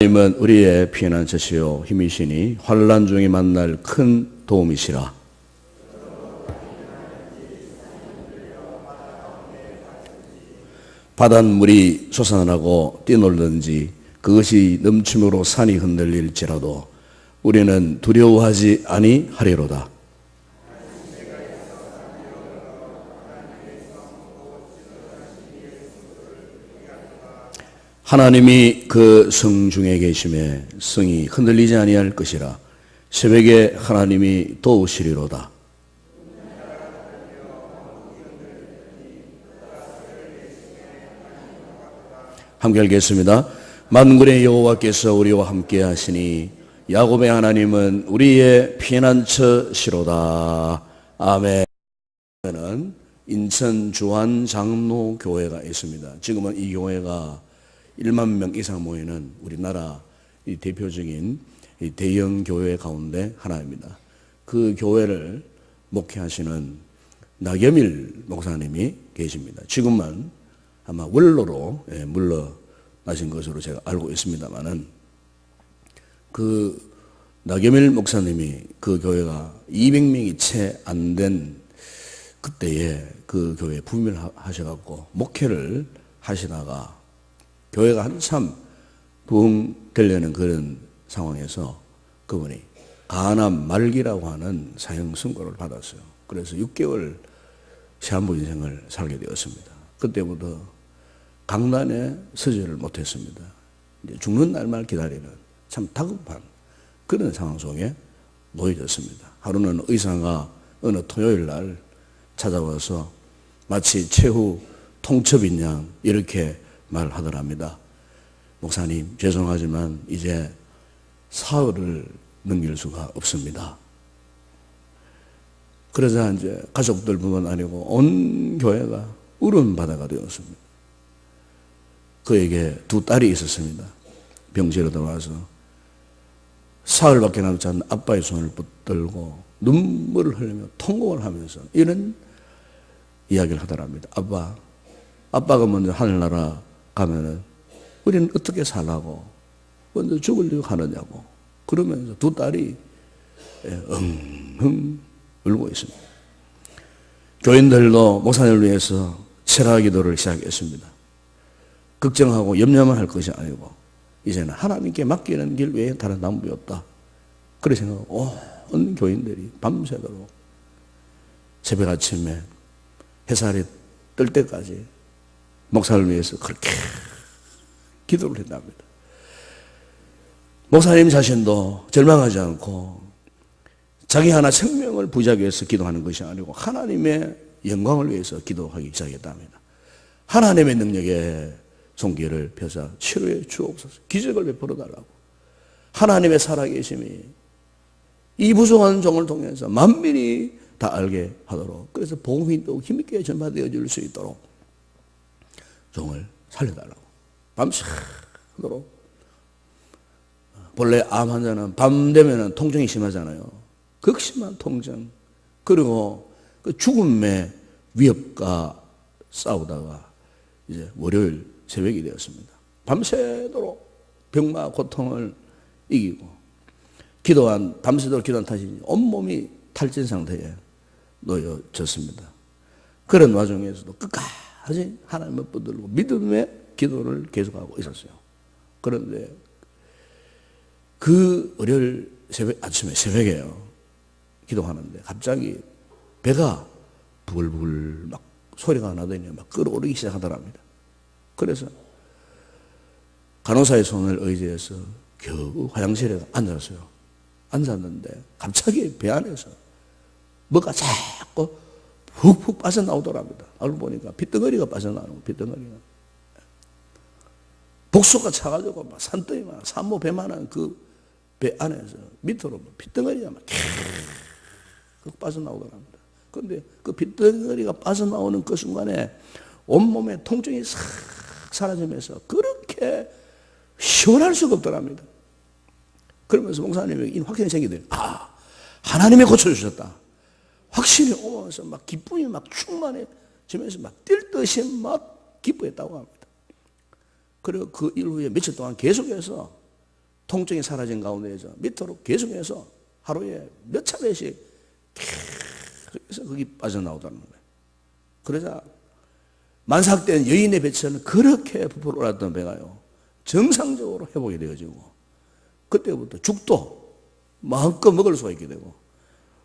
하나님은 우리의 피난 처시요 힘이시니 환란 중에 만날 큰 도움이시라. 바닷물이 솟아나고 뛰놀든지 그것이 넘침으로 산이 흔들릴지라도 우리는 두려워하지 아니하리로다. 하나님이 그 성 중에 계심에 성이 흔들리지 아니할 것이라 새벽에 하나님이 도우시리로다. 함께 읽겠습니다. 만군의 여호와께서 우리와 함께 하시니 야곱의 하나님은 우리의 피난처시로다. 아멘. 는 인천 주한 장로 교회가 있습니다. 지금은 이 교회가 1만 명 이상 모이는 우리나라 이 대표적인 이 대형 교회 가운데 하나입니다. 그 교회를 목회하시는 나겸일 목사님이 계십니다. 지금은 아마 원로로 예, 물러나신 것으로 제가 알고 있습니다만은 그 나겸일 목사님이 그 교회가 200명이 채 안 된 그때에 그 교회에 부임하셔갖고 목회를 하시다가 교회가 한참 부흥 되려는 그런 상황에서 그분이 가암 말기라고 하는 사형 선고를 받았어요. 그래서 6개월 시한부 인생을 살게 되었습니다. 그때부터 강단에 서지를 못했습니다. 이제 죽는 날만 기다리는 참 다급한 그런 상황 속에 놓여졌습니다. 하루는 의사가 어느 토요일 날 찾아와서 마치 최후 통첩인 양 이렇게 말하더랍니다. 목사님, 죄송하지만 이제 사흘을 넘길 수가 없습니다. 그러자 이제 가족들뿐만 아니고 온 교회가 울음 바다가 되었습니다. 그에게 두 딸이 있었습니다. 병실에 들어와서 사흘밖에 남지 않은 아빠의 손을 붙들고 눈물을 흘리며 통곡을 하면서 이런 이야기를 하더랍니다. 아빠, 아빠가 먼저 하늘나라 가면은 우리는 어떻게 살라고 먼저 죽으려고 하느냐고 그러면서 두 딸이 엉엉 울고 있습니다. 교인들도 목사님을 위해서 철학 기도를 시작했습니다. 걱정하고 염려만 할 것이 아니고 이제는 하나님께 맡기는 길 외에 다른 방법이 없다. 그렇게 생각하고 온 교인들이 밤새도록 새벽 아침에 햇살이 뜰 때까지 목사를 위해서 그렇게 기도를 했답니다. 목사님 자신도 절망하지 않고 자기 하나 생명을 부자기 위해서 기도하는 것이 아니고 하나님의 영광을 위해서 기도하기 시작했답니다. 하나님의 능력에 종기를 펴서 치료해 주옵소서 기적을 베풀어 달라고 하나님의 살아계심이 이 부족한 종을 통해서 만민이 다 알게 하도록 그래서 복음이 또 힘있게 전파되어 줄 수 있도록 종을 살려달라고. 밤새도록. 본래 암 환자는 밤 되면 통증이 심하잖아요. 극심한 통증. 그리고 그 죽음의 위협과 싸우다가 이제 월요일 새벽이 되었습니다. 밤새도록 병마 고통을 이기고 기도한 밤새도록 기도한 탓이 온몸이 탈진 상태에 놓여졌습니다. 그런 와중에서도 끝까지 하나님을 붙들고 믿음의 기도를 계속하고 있었어요. 그런데 그 월요일 새벽, 아침에 새벽에요. 기도하는데 갑자기 배가 부글부글 막 소리가 나더니 막 끓어오르기 시작하더랍니다. 그래서 간호사의 손을 의지해서 겨우 화장실에 앉았어요. 앉았는데 갑자기 배 안에서 뭐가 자꾸 훅훅 빠져나오더랍니다. 알고 보니까 핏덩어리가 빠져나오는 핏덩어리가. 복수가 차가지고 막 산더미 만 산모 배만한 그 배 안에서 밑으로 핏덩어리가 막 계속 빠져나오더랍니다. 그런데 그 핏덩어리가 빠져나오는 그 순간에 온몸에 통증이 싹 사라지면서 그렇게 시원할 수가 없더랍니다. 그러면서 목사님에게 확신이 생기더니 아 하나님이 고쳐주셨다. 확신이 오면서 막 기쁨이 막 충만해지면서 막 뛸 듯이 막 기뻐했다고 합니다. 그리고 그 이후에 며칠 동안 계속해서 통증이 사라진 가운데에서 밑으로 계속해서 하루에 몇 차례씩 계속해서 거기 빠져나오다는 거예요. 그러자 만삭된 여인의 배처는 그렇게 부풀어 올랐던 배가요. 정상적으로 회복이 되어지고 그때부터 죽도 마음껏 먹을 수가 있게 되고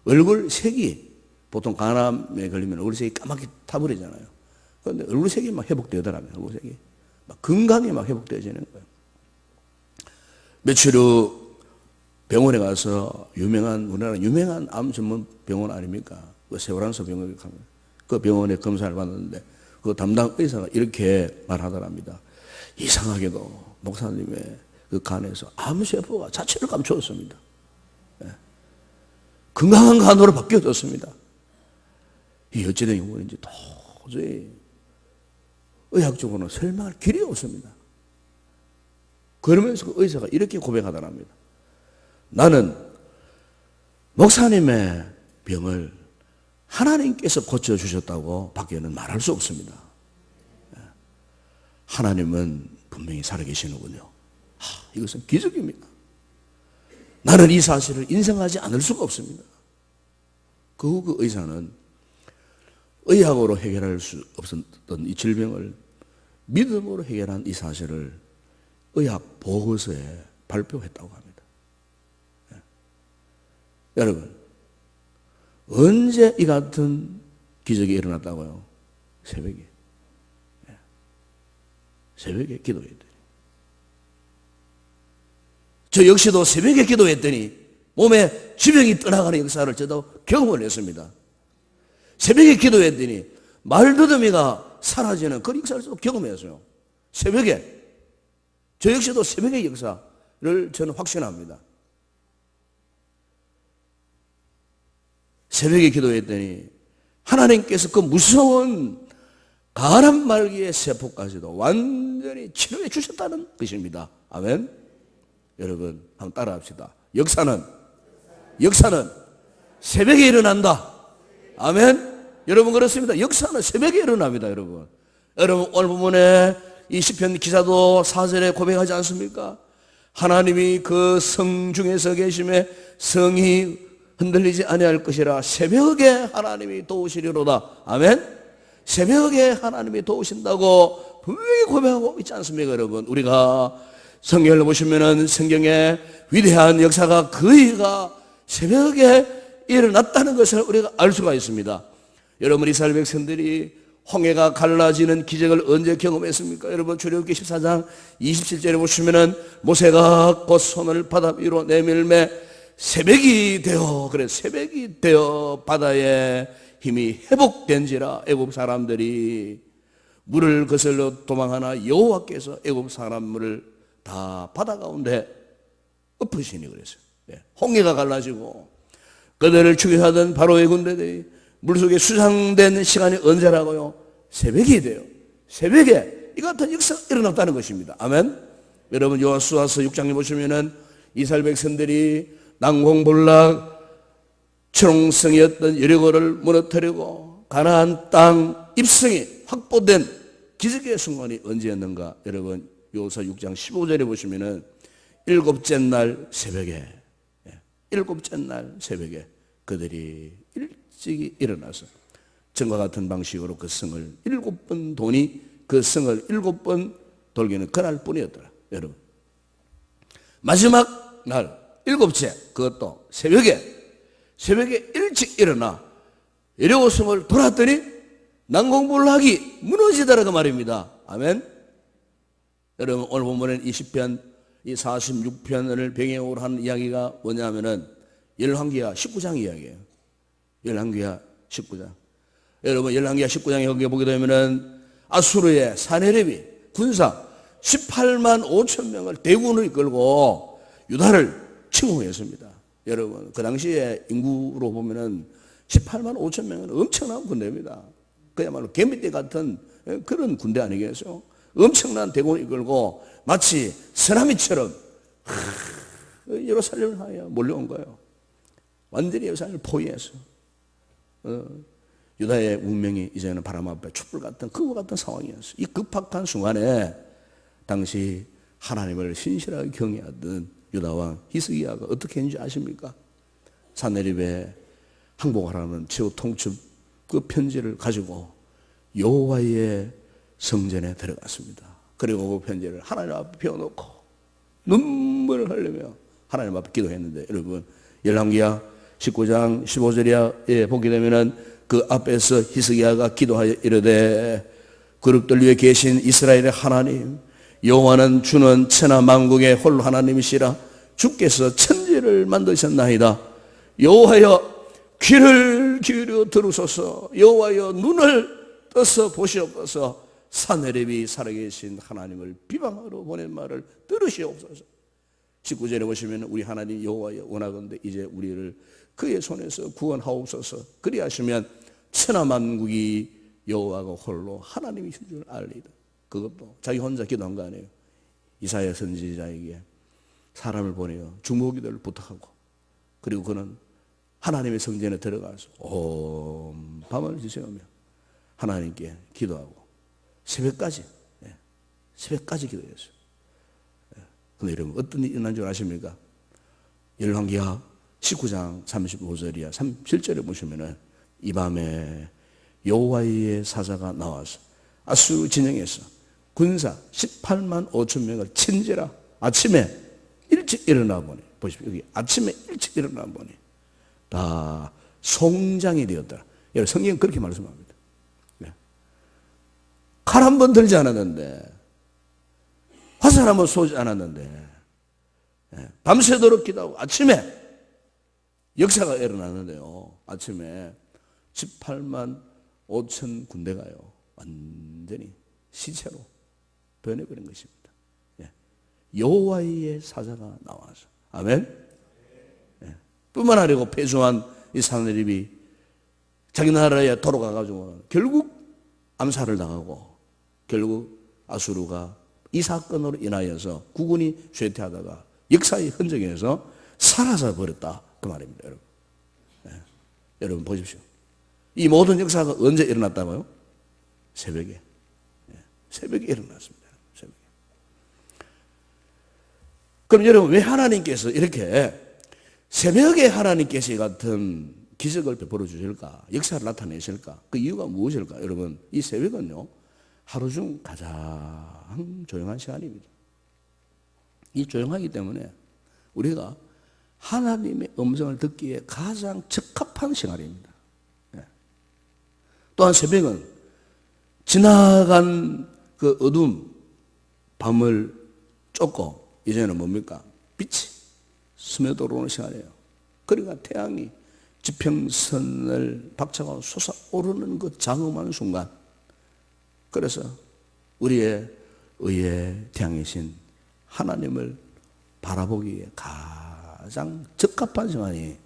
얼굴 색이 보통 간암에 걸리면 얼굴 색이 까맣게 타버리잖아요. 그런데 얼굴 색이 막 회복되더라고요. 얼굴 색이. 막 건강이 막 회복되어지는 거예요. 며칠 후 병원에 가서 유명한 우리나라 유명한 암 전문 병원 아닙니까? 그 세월안서 병원에 가면 그 병원에 검사를 받았는데 그 담당 의사가 이렇게 말하더랍니다. 이상하게도 목사님의 그 간에서 암세포가 자체를 감추었습니다. 예. 건강한 간으로 바뀌어졌습니다. 이 어찌된 경우인지 도저히 의학적으로는 설명할 길이 없습니다. 그러면서 그 의사가 이렇게 고백하더랍니다. 나는 목사님의 병을 하나님께서 고쳐주셨다고 밖에는 말할 수 없습니다. 예. 하나님은 분명히 살아계시는군요. 하, 이것은 기적입니다. 나는 이 사실을 인정하지 않을 수가 없습니다. 그그 의사는 의학으로 해결할 수 없었던 이 질병을 믿음으로 해결한 이 사실을 의학 보고서에 발표했다고 합니다. 예. 여러분, 언제 이 같은 기적이 일어났다고요? 새벽에. 예. 새벽에 기도했더니. 저 역시도 새벽에 기도했더니 몸에 지병이 떠나가는 역사를 저도 경험을 했습니다. 새벽에 기도했더니 말더듬이가 사라지는 그 역사를 또 경험했어요. 새벽에. 저 역시도 새벽의 역사를 저는 확신합니다. 새벽에 기도했더니 하나님께서 그 무서운 가람 말기의 세포까지도 완전히 치료해 주셨다는 것입니다. 아멘. 여러분 한번 따라합시다. 역사는 역사는 새벽에 일어난다. 아멘. 여러분 그렇습니다. 역사는 새벽에 일어납니다, 여러분. 여러분 오늘 본문에 이 시편 기사도 사절에 고백하지 않습니까? 하나님이 그 성 중에서 계심에 성이 흔들리지 아니할 것이라 새벽에 하나님이 도우시리로다. 아멘. 새벽에 하나님이 도우신다고 분명히 고백하고 있지 않습니까, 여러분? 우리가 성경을 보시면은 성경에 위대한 역사가 그이가 새벽에 일어났다는 것을 우리가 알 수가 있습니다. 여러분 이스라엘 백성들이 홍해가 갈라지는 기적을 언제 경험했습니까? 여러분 출애굽기 14장 27절에 보시면은 모세가 곧 손을 바다 위로 내밀매 새벽이 되어 그래 새벽이 되어 바다에 힘이 회복된지라 애굽 사람들이 물을 거슬러 도망하나 여호와께서 애굽 사람을 다 바다 가운데 엎으시니 그랬어요. 네. 홍해가 갈라지고 그들을 추격하던 바로의 군대들이 물속에 수상된 시간이 언제라고요? 새벽이 돼요. 새벽에 이 같은 역사가 일어났다는 것입니다. 아멘. 여러분 요한수아서 6장에 보시면은 이스라엘 백성들이 난공불락 초롱성이었던 여리고를 무너뜨리고 가나안 땅 입성이 확보된 기적의 순간이 언제였는가? 여러분 요사 6장 15절에 보시면은 일곱째 날 새벽에 예, 일곱째 날 새벽에 그들이 일찍이 일어나서 전과 같은 방식으로 그 성을 일곱 번 돈이 그 성을 일곱 번 돌기는 그날 뿐이었더라 여러분. 마지막 날 일곱째 그것도 새벽에 새벽에 일찍 일어나 여리고 성을 돌았더니 난공불락이 무너지더라고 말입니다. 아멘. 여러분 오늘 본문은 20편 이 46편을 배경으로 한 이야기가 뭐냐면은 열왕기하 19장 이야기예요. 열왕기하 19장. 여러분 열왕기하 19장에 여기 보게 되면은 아수르의 사네립이 군사 18만 5천 명을 대군을 이끌고 유다를 침공했습니다. 여러분 그 당시에 인구로 보면은 18만 5천 명은 엄청난 군대입니다. 그야말로 개미떼 같은 그런 군대 아니겠어요? 엄청난 대군을 이끌고 마치 쓰나미처럼 예루살렘을 하여 몰려온 거예요. 완전히 예루살렘을 포위해서 어, 유다의 운명이 이제는 바람 앞에 촛불 같은 그와 같은 상황이었어요. 이 급박한 순간에 당시 하나님을 신실하게 경외하던 유다 왕 히스기야가 어떻게 했는지 아십니까? 사내립에 항복하라는 최후 통첩 그 편지를 가지고 여호와의 성전에 들어갔습니다. 그리고 그 편지를 하나님 앞에 펴놓고 눈물을 흘리며 하나님 앞에 기도했는데 여러분 열왕기야 19장 15절에 보게 되면은 그 앞에서 히스기야가 기도하여 이르되 그룹들 위에 계신 이스라엘의 하나님 여호와는 주는 천하 만국의 홀로 하나님이시라 주께서 천지를 만드셨나이다. 여호와여 귀를 기울여 들으소서. 여호와여 눈을 떠서 보시옵소서. 사내립이 살아계신 하나님을 비방하러 보낸 말을 들으시옵소서. 19절에 보시면 우리 하나님 여호와여 원하건대 이제 우리를 그의 손에서 구원하옵소서 그리하시면 천하만국이 여호와가 홀로 하나님이신 줄 알리다 그것도 자기 혼자 기도한 거 아니에요 이사야 선지자에게 사람을 보내어 중보기도를 부탁하고 그리고 그는 하나님의 성전에 들어가서 온 밤을 지새우며 하나님께 기도하고 새벽까지 예, 새벽까지 기도했어요. 그런데 여러분 어떤 일이 일어난 줄 아십니까? 열왕기하 19장 35절이야 37절에 보시면은 이 밤에 여호와의 사자가 나와서 아수 진영에서 군사 18만 5천 명을 친지라 아침에 일찍 일어나 보니 보십시오 여기 아침에 일찍 일어나 보니 다 송장이 되었다. 여러분 성경 그렇게 말씀합니다. 네. 칼한 번 들지 않았는데 화살 한 번 쏘지 않았는데 네. 밤새도록 기도하고 아침에 역사가 일어나는데요. 아침에 18만 5천 군대가요. 완전히 시체로 변해버린 것입니다. 예. 여호와의 사자가 나와서 아멘. 뿐만 아니고 폐수한 이 사내립이 자기 나라에 돌아가가지고 결국 암살을 당하고 결국 아수르가 이 사건으로 인하여서 국군이 쇠퇴하다가 역사의 흔적에서 사라져 버렸다 그 말입니다, 여러분. 네. 여러분 보십시오. 이 모든 역사가 언제 일어났다고요? 새벽에. 네. 새벽에 일어났습니다. 새벽에. 그럼 여러분 왜 하나님께서 이렇게 새벽에 하나님께서 이 같은 기적을 베풀어 주실까? 역사를 나타내실까? 그 이유가 무엇일까? 여러분, 이 새벽은요, 하루 중 가장 조용한 시간입니다. 이 조용하기 때문에 우리가 하나님의 음성을 듣기에 가장 적합한 시간입니다. 예. 또한 새벽은 지나간 그 어둠, 밤을 쫓고 이제는 뭡니까? 빛이 스며들어오는 시간이에요. 그러니까 태양이 지평선을 박차고 솟아오르는 그 장엄한 순간 그래서 우리의 의의 태양이신 하나님을 바라보기에 가 장 적합한 시간이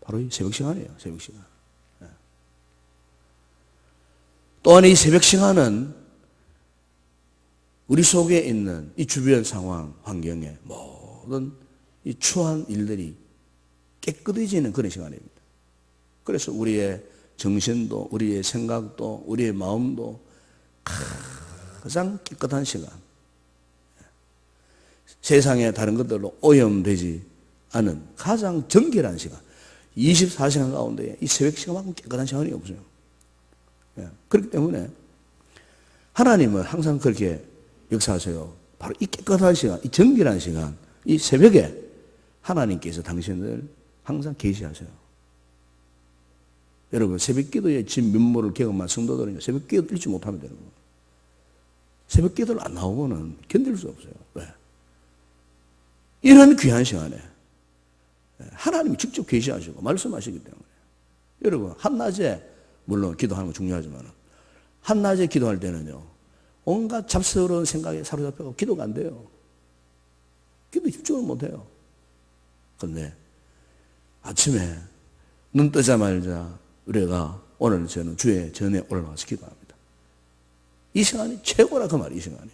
바로 이 새벽 시간이에요. 새벽 시간. 예. 또한 이 새벽 시간은 우리 속에 있는 이 주변 상황, 환경에 모든 이 추한 일들이 깨끗해지는 그런 시간입니다. 그래서 우리의 정신도, 우리의 생각도, 우리의 마음도 가장 깨끗한 시간. 세상의 다른 것들로 오염되지 않은 가장 정결한 시간. 24시간 가운데 이 새벽 시간만큼 깨끗한 시간이 없어요. 예. 그렇기 때문에 하나님은 항상 그렇게 역사하세요. 바로 이 깨끗한 시간, 이 정결한 시간, 이 새벽에 하나님께서 당신을 항상 계시하세요. 여러분 새벽 기도의 진 면모를 경험한 성도들은 새벽 기도 읽지 못하면 되는 거예요. 새벽 기도를 안 나오고는 견딜 수 없어요. 왜? 이런 귀한 시간에 하나님이 직접 계시하시고 말씀하시기 때문에 여러분 한낮에 물론 기도하는 건 중요하지만 한낮에 기도할 때는요 온갖 잡스러운 생각에 사로잡혀서 기도가 안 돼요. 기도 집중을 못 해요. 근데 아침에 눈 뜨자마자 우리가 오늘 저는 주의 전에 올라가서 기도합니다. 이 시간이 최고라 그 말이 이 시간이.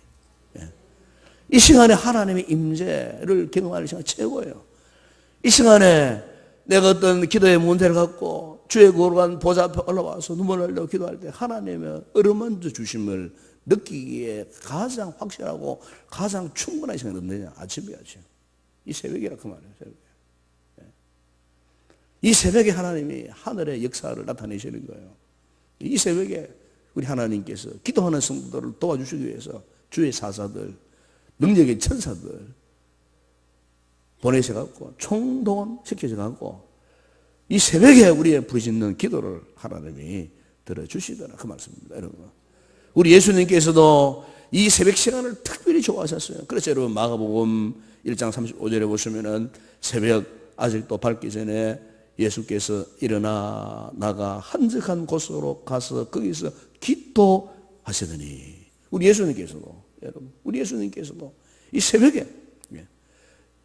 예. 이 시간에 하나님의 임재를 경험하는 시간 최고예요. 이 시간에 내가 어떤 기도의 문제를 갖고 주의 거룩한 보좌 앞에 올라와서 눈물을 흘려 기도할 때 하나님의 어루만져 주심을 느끼기에 가장 확실하고 가장 충분한 시간이 언제냐? 아침이야, 아침. 이 새벽이라 그 말이에요. 새벽. 예. 이 새벽에 하나님이 하늘의 역사를 나타내시는 거예요. 이 새벽에 우리 하나님께서 기도하는 성도들을 도와주시기 위해서 주의 사사들, 능력의 천사들 보내셔갖고 총동원 시켜져갖고 이 새벽에 우리의 부르짖는 기도를 하나님이 들어주시더라 그 말씀입니다 여러분 우리 예수님께서도 이 새벽 시간을 특별히 좋아하셨어요 그래서 여러분 마가복음 1장 35절에 보시면은 새벽 아직도 밝기 전에 예수께서 일어나 나가 한적한 곳으로 가서 거기서 기도하시더니 우리 예수님께서도 여러분 우리 예수님께서도 이 새벽에 예.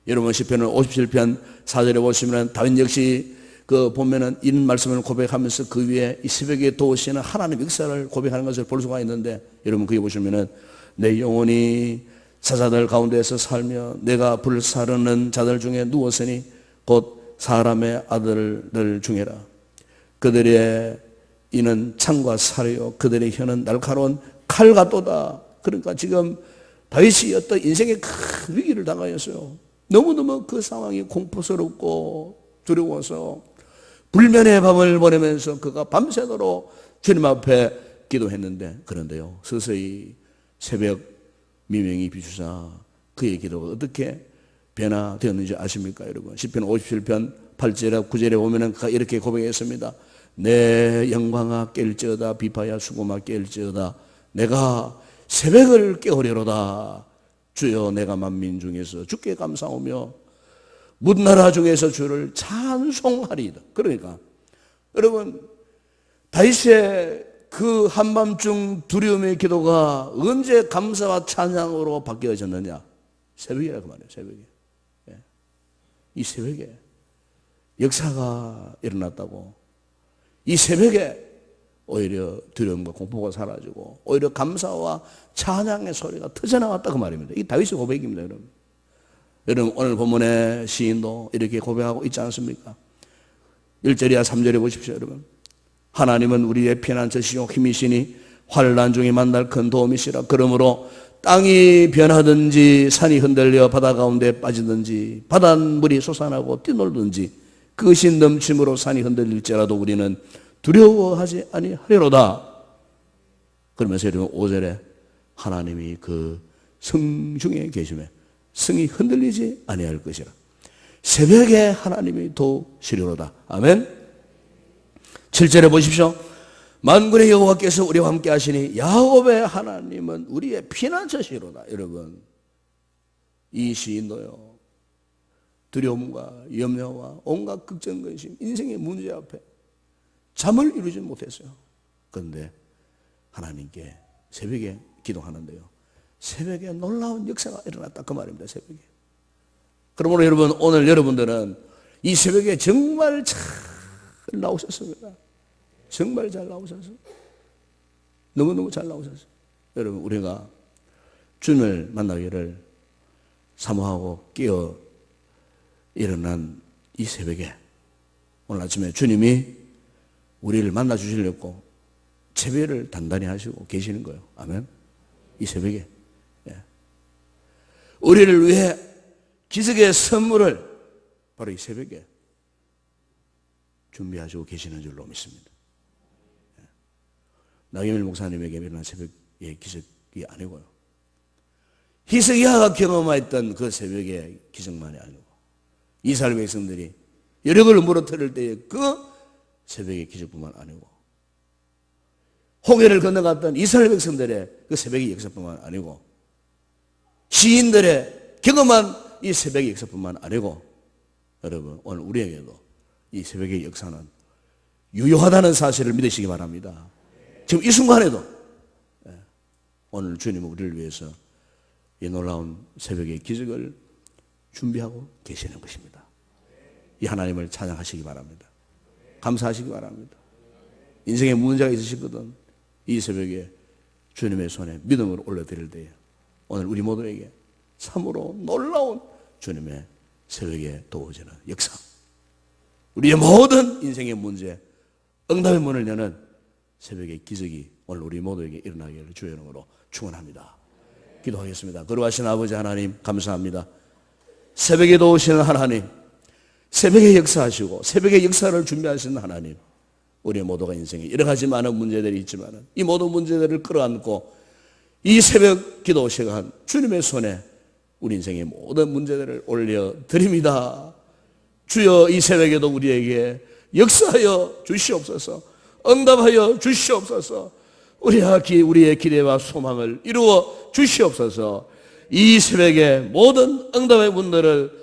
여러분 시편은 57편 4절에 보시면 다윗 역시 그 보면은 이런 말씀을 고백하면서 그 위에 이 새벽에 도우시는 하나님 역사를 고백하는 것을 볼 수가 있는데 여러분 거기 보시면은 내 영혼이 사자들 가운데서 살며 내가 불사르는 자들 중에 누웠으니 곧 사람의 아들들 중에라. 그들의 이는 창과 살이요. 그들의 혀는 날카로운 칼 같도다. 그러니까 지금 다윗이 어떤 인생의 큰 위기를 당하였어요 너무너무 그 상황이 공포스럽고 두려워서 불면의 밤을 보내면서 그가 밤새도록 주님 앞에 기도했는데 그런데요 서서히 새벽 미명이 비추자 그의 기도가 어떻게 변화되었는지 아십니까 여러분? 10편 57편 8절에 9절에 보면은 그가 이렇게 고백했습니다. 내 영광아 깰지어다. 비파야 수고마 깰지어다. 내가 새벽을 깨우려로다 주여 내가 만민 중에서 주께 감사하며 문나라 중에서 주를 찬송하리이다. 그러니까 여러분 다윗의 그 한밤중 두려움의 기도가 언제 감사와 찬양으로 바뀌어졌느냐? 새벽이라 그 말이에요. 새벽에. 예. 이 새벽에 역사가 일어났다고. 이 새벽에 오히려 두려움과 공포가 사라지고 오히려 감사와 찬양의 소리가 터져 나왔다 그 말입니다. 이 다윗의 고백입니다, 여러분. 여러분 오늘 본문의 시인도 이렇게 고백하고 있지 않습니까? 1절이야 3절에 보십시오 여러분 하나님은 우리의 피난처시요 힘이시니 환란 중에 만날 큰 도움이시라 그러므로 땅이 변하든지 산이 흔들려 바다 가운데 빠지든지 바닷물이 솟아나고 뛰놀든지 그것이 넘침으로 산이 흔들릴지라도 우리는 두려워하지 아니하리로다 그러면서 여러분 5절에 하나님이 그 성중에 계시며 성이 흔들리지 아니할 것이라. 새벽에 하나님이 도시리로다. 아멘. 7절에 보십시오. 만군의 여호와께서 우리와 함께 하시니 야곱의 하나님은 우리의 피난처시로다. 여러분. 이 시인도요. 두려움과 염려와 온갖 걱정 근심, 인생의 문제 앞에 잠을 이루지 못했어요. 그런데 하나님께 새벽에 기도하는데요. 새벽에 놀라운 역사가 일어났다 그 말입니다. 새벽에. 그러므로 여러분 오늘 여러분들은 이 새벽에 정말 잘 나오셨습니다. 정말 잘 나오셨어요. 너무너무 잘 나오셨어요. 여러분 우리가 주님을 만나기를 사모하고 깨어 일어난 이 새벽에 오늘 아침에 주님이 우리를 만나 주시려고 재배를 단단히 하시고 계시는 거예요. 아멘. 이 새벽에 우리를 위해 기적의 선물을 바로 이 새벽에 준비하시고 계시는 줄로 믿습니다. 예. 나경일 목사님에게 일어난 새벽의 기적이 아니고요. 히스기야가 경험했던 그 새벽의 기적만이 아니고 이스라엘 백성들이 여력을 물어뜨릴 때의 그 새벽의 기적뿐만 아니고 홍해를 건너갔던 이스라엘 백성들의 그 새벽의 역사뿐만 아니고 시인들의 경험한 이 새벽의 역사뿐만 아니고 여러분 오늘 우리에게도 이 새벽의 역사는 유효하다는 사실을 믿으시기 바랍니다. 지금 이 순간에도 예, 오늘 주님은 우리를 위해서 이 놀라운 새벽의 기적을 준비하고 계시는 것입니다. 이 하나님을 찬양하시기 바랍니다. 감사하시기 바랍니다. 인생에 문제가 있으시거든 이 새벽에 주님의 손에 믿음을 올려드릴 때에 오늘 우리 모두에게 참으로 놀라운 주님의 새벽에 도우지는 역사. 우리의 모든 인생의 문제, 응답의 문을 여는 새벽의 기적이 오늘 우리 모두에게 일어나기를 주의 이름으로 축원합니다. 기도하겠습니다. 거룩하신 아버지 하나님 감사합니다. 새벽에도 오시는 하나님, 새벽에 역사하시고 새벽에 역사를 준비하시는 하나님, 우리 모두가 인생에 여러 가지 많은 문제들이 있지만 이 모든 문제들을 끌어안고 이 새벽 기도 시간 주님의 손에 우리 인생의 모든 문제들을 올려 드립니다. 주여 이 새벽에도 우리에게 역사하여 주시옵소서. 응답하여 주시옵소서. 우리의 기 우리의 기대와 소망을 이루어 주시옵소서. 이 새벽에 모든 응답의 문들을